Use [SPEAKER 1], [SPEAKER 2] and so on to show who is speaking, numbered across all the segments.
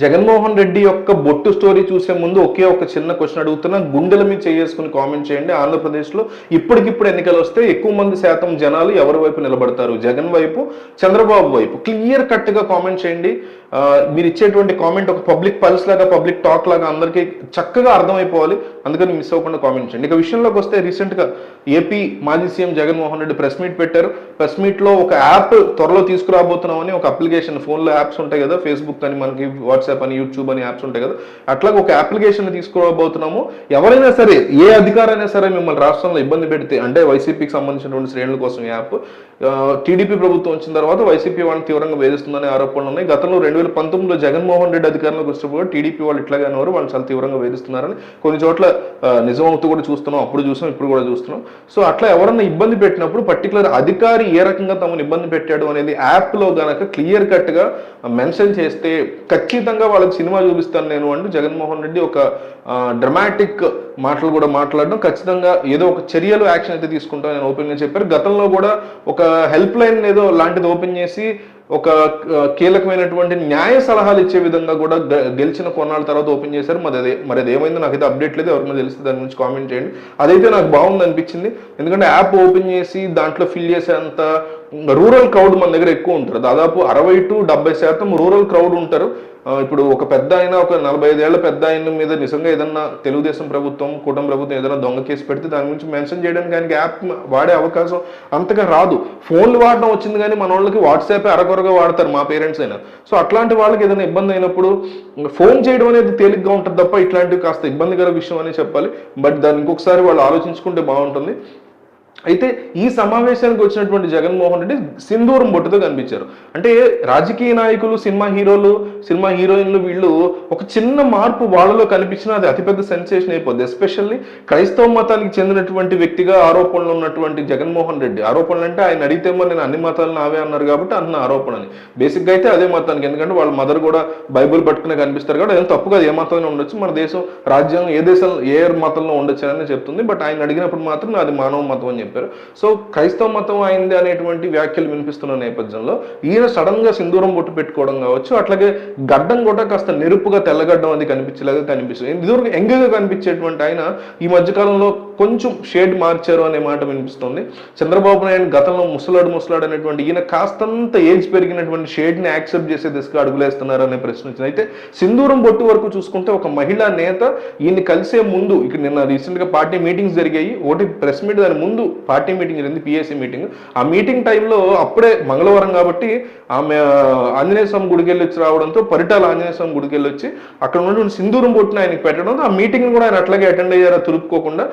[SPEAKER 1] జగన్మోహన్ రెడ్డి యొక్క బొట్టు స్టోరీ చూసే ముందు ఒకే ఒక చిన్న క్వశ్చన్ అడుగుతున్నా. గుండెల మీద చేసుకుని కామెంట్ చేయండి. ఆంధ్రప్రదేశ్లో ఇప్పటికిప్పుడు ఎన్నికలు వస్తే ఎక్కువ మంది శాతం జనాలు ఎవరి వైపు నిలబడతారు? జగన్ వైపు చంద్రబాబు వైపు. క్లియర్ కట్గా కామెంట్ చేయండి. మీరు ఇచ్చేటువంటి కామెంట్ ఒక పబ్లిక్ పల్స్ లాగా పబ్లిక్ టాక్ లాగా అందరికీ చక్కగా అర్థమైపోవాలి. అందుకని మిస్ అవ్వకుండా కామెంట్ చేయండి. ఇక విషయంలోకి వస్తే రీసెంట్గా ఏపీ మాజీ CM Jaganmohan Reddy press meet పెట్టారు. ప్రెస్ మీట్లో ఒక యాప్ త్వరలో తీసుకురాబోతున్నామని ఒక అప్లికేషన్ ఫోన్లో యాప్స్ ఉంటాయి కదా ఫేస్బుక్ అని మనకి వాట్సాప్ అని యూట్యూబ్ అని యాప్స్ ఉంటాయి కదా అట్లాగే ఒక అప్లికేషన్ తీసుకురాబోతున్నాము. ఎవరైనా సరే ఏ అధికారైనా సరే మిమ్మల్ని రాష్ట్రంలో ఇబ్బంది పెడితే అంటే వైసీపీకి సంబంధించినటువంటి శ్రేణుల కోసం ఈ యాప్ టీడీపీ ప్రభుత్వం వచ్చిన తర్వాత వైసీపీ వాళ్ళని తీవ్రంగా వేధిస్తుందనే ఆరోపణలు ఉన్నాయి. గతంలో రెండు వేల పంతొమ్మిదిలో జగన్మోహన్ రెడ్డి అధికారంలోకి వచ్చినప్పుడు టీడీపీ వాళ్ళు ఇట్లాగే అనేవారు. వాళ్ళు చాలా తీవ్రంగా వేధిస్తున్నారని కొన్ని చోట్ల నిజం అవుతూ కూడా చూస్తున్నాం. అప్పుడు చూసాం ఇప్పుడు కూడా చూస్తున్నాం. సో అట్లా ఎవరన్నా ఇబ్బంది పెట్టినప్పుడు పర్టికులర్ అధికారి ఏ రకంగా తమను ఇబ్బంది పెట్టాడు అనేది యాప్లో గనక క్లియర్ కట్గా మెన్షన్ చేస్తే ఖచ్చితంగా వాళ్ళకి సినిమా చూపిస్తాను నేను అంటూ జగన్మోహన్ రెడ్డి ఒక డ్రమాటిక్ మాటలు కూడా మాట్లాడడం ఖచ్చితంగా ఏదో ఒక చర్యలు యాక్షన్ అయితే తీసుకుంటాం నేను ఓపెన్గా చెప్పారు. గతంలో కూడా ఒక హెల్ప్ లైన్ ఏదో లాంటిది ఓపెన్ చేసి ఒక కీలకమైనటువంటి న్యాయ సలహాలు ఇచ్చే విధంగా కూడా గెలిచిన కొన్నాళ్ళ తర్వాత ఓపెన్ చేశారు. మరి అదే మరి అది ఏమైందో నాకైతే అప్డేట్ లేదు. ఎవరికైనా తెలిస్తే దాని గురించి కామెంట్ చేయండి. అదైతే నాకు బాగుంది అనిపించింది. ఎందుకంటే యాప్ ఓపెన్ చేసి దాంట్లో ఫిల్ చేసేంత రూరల్ క్రౌడ్ మన దగ్గర ఎక్కువ ఉంటారు. దాదాపు అరవై టు డెబ్బై శాతం రూరల్ క్రౌడ్ ఉంటారు. ఇప్పుడు ఒక పెద్ద ఆయన ఒక నలభై ఐదేళ్ళ పెద్ద ఆయన మీద నిజంగా ఏదన్నా తెలుగుదేశం ప్రభుత్వం కూటమి ప్రభుత్వం ఏదైనా దొంగ కేసు పెడితే దాని గురించి మెన్షన్ చేయడానికి ఆయనకి యాప్ వాడే అవకాశం అంతగా రాదు. ఫోన్లు వాడడం వచ్చింది కానీ మన వాళ్ళకి వాట్సాప్ అరకొరగా వాడతారు మా పేరెంట్స్ అయినా. సో అట్లాంటి వాళ్ళకి ఏదైనా ఇబ్బంది అయినప్పుడు ఫోన్ చేయడం అనేది తేలిగ్గా ఉంటుంది తప్ప ఇట్లాంటివి కాస్త ఇబ్బందికర విషయం అని చెప్పాలి. బట్ దాన్ని ఇంకొకసారి వాళ్ళు ఆలోచించుకుంటే బాగుంటుంది. అయితే ఈ సమావేశానికి వచ్చినటువంటి జగన్మోహన్ రెడ్డి సింధూరం బొట్టుతో కనిపించారు. అంటే రాజకీయ నాయకులు సినిమా హీరోలు సినిమా హీరోయిన్లు వీళ్ళు ఒక చిన్న మార్పు వాళ్ళలో కనిపించిన అది అతిపెద్ద సెన్సేషన్ అయిపోద్ది. ఎస్పెషల్లీ క్రైస్తవ మతానికి చెందినటువంటి వ్యక్తిగా ఆరోపణలు ఉన్నటువంటి జగన్మోహన్ రెడ్డి. ఆరోపణలు అంటే ఆయన అడిగితే మరి నేను అన్ని మతాలు నావే అన్నారు కాబట్టి అన్న ఆరోపణ అని బేసిక్గా అయితే అదే మతానికి. ఎందుకంటే వాళ్ళ మదర్ కూడా బైబుల్ పట్టుకునే కనిపిస్తారు కాబట్టి ఏం తప్పు కాదు. ఏ మతంలో ఉండొచ్చు. మన దేశం రాజ్యాంగం ఏ దేశం ఏ మతంలో ఉండొచ్చు అని చెప్తుంది. బట్ ఆయన అడిగినప్పుడు మాత్రం అది మానవ మతం అని చెప్పారు సో క్రైస్తవ మతం అయింది అనేటువంటి వ్యాఖ్యలు వినిపిస్తున్న నేపథ్యంలో ఈయన సడన్గా సింధూరం బొట్టు పెట్టుకోవడం కావచ్చు అట్లాగే గడ్డం కూడా కాస్త నెరుపుగా తెల్లగడ్డం అది కనిపించేలాగా కనిపిస్తుంది. ఇదివరకు ఎంగగా కనిపించేటువంటి ఆయన ఈ మధ్యకాలంలో కొంచెం షేడ్ మార్చారు అనే మాట వినిపిస్తుంది. చంద్రబాబు నాయుడు గతంలో ముసలాడు ముసలాడు అనేటువంటి ఈయన కాస్తంత ఏజ్ పెరిగినటువంటి షేడ్ని యాక్సెప్ట్ చేసే దిశగా అడుగులేస్తున్నారు అనే ప్రశ్న వచ్చింది. అయితే సింధూరం బొట్టు వరకు చూసుకుంటే ఒక మహిళా నేత ఈయన్ని కలిసే ముందు ఇక్కడ నిన్న రీసెంట్గా పార్టీ మీటింగ్స్ జరిగాయి ఒకటి ప్రెస్ మీట్ దాని ముందు పార్టీ మీటింగ్ జరిగింది పిఎస్సి మీటింగ్. ఆ మీటింగ్ టైంలో అప్పుడే మంగళవారం కాబట్టి ఆమె ఆంజనేయ స్వామి గుడికి వెళ్ళి వచ్చి రావడంతో పరిటాల ఆంజనేయ స్వామి గుడికి వెళ్ళి వచ్చి అక్కడ ఉన్నటువంటి సింధూరం బొట్టును ఆయనకి పెట్టడం. ఆ మీటింగ్ కూడా ఆయన అట్లాగే అటెండ్ అయ్యారా. తురుపుకోకుండా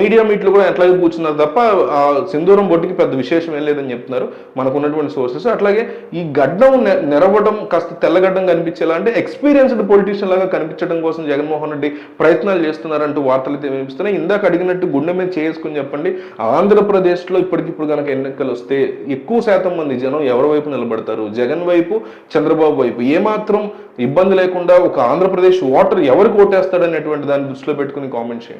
[SPEAKER 1] మీడియా మీట్లు కూడా అట్లాగే కూర్చున్నారు తప్ప ఆ సింధూరం బొట్టుకి పెద్ద విశేషం ఏం లేదని చెప్తున్నారు మనకు ఉన్నటువంటి సోర్సెస్ అట్లాగే ఈ గడ్డం నెరవడం కాస్త తెల్లగడ్డం కనిపించేలా అంటే ఎక్స్పీరియన్స్డ్ పొలిటీషియన్ లాగా కనిపించడం కోసం జగన్మోహన్ రెడ్డి ప్రయత్నాలు చేస్తున్నారంటూ వార్తలు అయితే వినిపిస్తున్నాయి. ఇందాక అడిగినట్టు గుండె మీద చేసుకుని చెప్పండి. ఆంధ్రప్రదేశ్లో ఇప్పటికిప్పుడు కనుక ఎన్నికలు వస్తే ఎక్కువ శాతం మంది జనం ఎవరి వైపు నిలబడతారు? జగన్ వైపు చంద్రబాబు వైపు? ఏమాత్రం ఇబ్బంది లేకుండా ఒక ఆంధ్రప్రదేశ్ ఓటర్ ఎవరికి ఓటేస్తాడనేటువంటి దాన్ని దృష్టిలో పెట్టుకుని కామెంట్ చేయండి.